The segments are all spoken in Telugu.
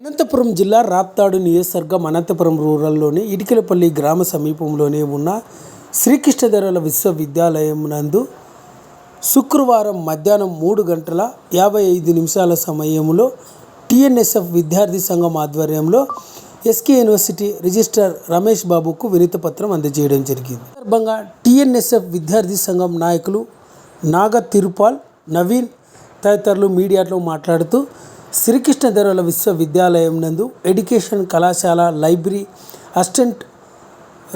అనంతపురం జిల్లా రాప్తాడు నియోజకవర్గం అనంతపురం రూరల్లోని ఇటికలపల్లి గ్రామ సమీపంలోనే ఉన్న శ్రీకృష్ణధరల విశ్వవిద్యాలయం నందు శుక్రవారం మధ్యాహ్నం మూడు గంటల యాభై ఐదు నిమిషాల సమయంలో టిఎన్ఎస్ఎఫ్ విద్యార్థి సంఘం ఆధ్వర్యంలో ఎస్కే యూనివర్సిటీ రిజిస్ట్రార్ రమేష్ బాబుకు వినతిపత్రం అందజేయడం జరిగింది. సందర్భంగా టిఎన్ఎస్ఎఫ్ విద్యార్థి సంఘం నాయకులు నాగ తిరుపాల్ నవీన్ తదితరులు మీడియాతో మాట్లాడుతూ శ్రీకృష్ణదేవరాయల విశ్వవిద్యాలయం నందు ఎడ్యుకేషన్ కళాశాల లైబ్రరీ అసిస్టెంట్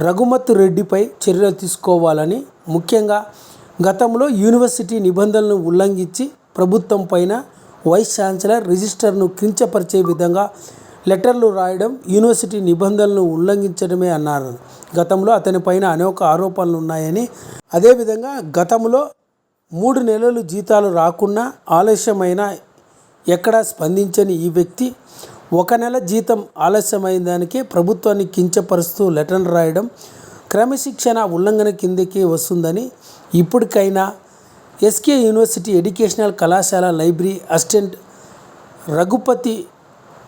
రఘుమత్ రెడ్డిపై చర్యలు తీసుకోవాలని ముఖ్యంగా గతంలో యూనివర్సిటీ నిబంధనలను ఉల్లంఘించి ప్రభుత్వం పైన వైస్ ఛాన్సలర్ రిజిస్టర్ను కించపరిచే విధంగా లెటర్లు రాయడం యూనివర్సిటీ నిబంధనలను ఉల్లంఘించడమే అన్నారు. గతంలో అతని పైన అనేక ఆరోపణలు ఉన్నాయని అదేవిధంగా గతంలో మూడు నెలలు జీతాలు రాకున్నా ఆలస్యమైన ఎక్కడా స్పందించని ఈ వ్యక్తి ఒక నెల జీతం ఆలస్యమైన దానికే ప్రభుత్వాన్ని కించపరుస్తూ లెటర్ రాయడం క్రమశిక్షణ ఉల్లంఘన కిందకి వస్తుందని ఇప్పటికైనా ఎస్కే యూనివర్సిటీ ఎడ్యుకేషనల్ కళాశాల లైబ్రరీ అసిస్టెంట్ రఘుపతి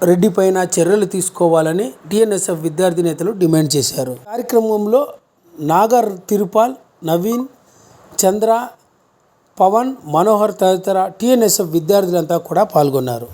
రెడ్డి పైన చర్యలు తీసుకోవాలని టీఎన్ఎస్ఎఫ్ విద్యార్థి నేతలు డిమాండ్ చేశారు. కార్యక్రమంలో నాగర్ తిరుపాల్ నవీన్ చంద్ర పవన్ మనోహర్ తదితర టీఎన్ఎస్ఎఫ్ విద్యార్థులంతా కూడా పాల్గొన్నారు.